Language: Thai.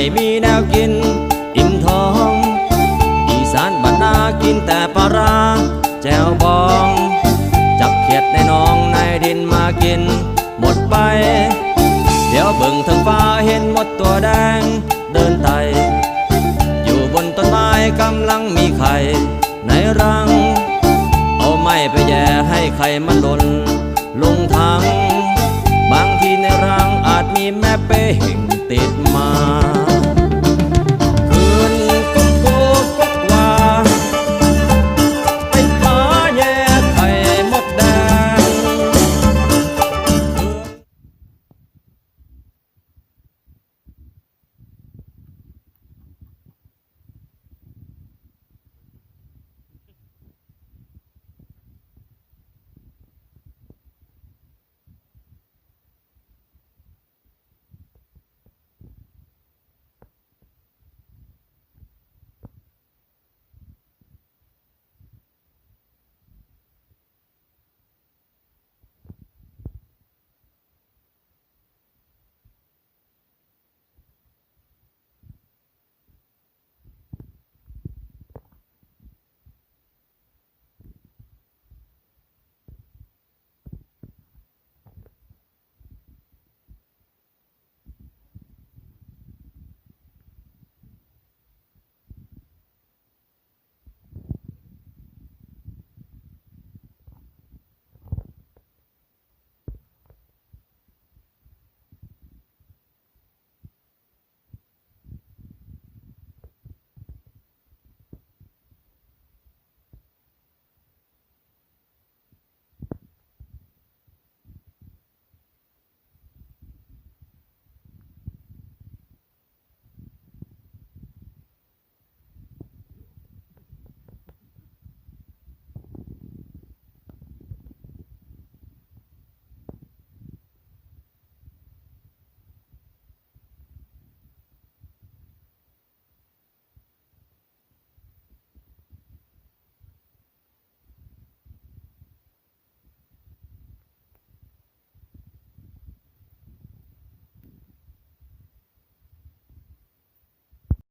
ไม่มีแนวกิน อิ่มท้อง อีสานบ้านนากินแต่ปลาร้าแจวบอง จับเขียดในหนองในดินมากิน หมดไป เดี๋ยวเบิ่งทางฟ้าเห็นหมดตัวแดง เดินไตอยู่บนต้นไม้กำลังมีไข่ในรัง เอาไม้ไปแย่ให้ไข่มันหล่นลงถังบางทีในรังอาจมีแม่เป้งติด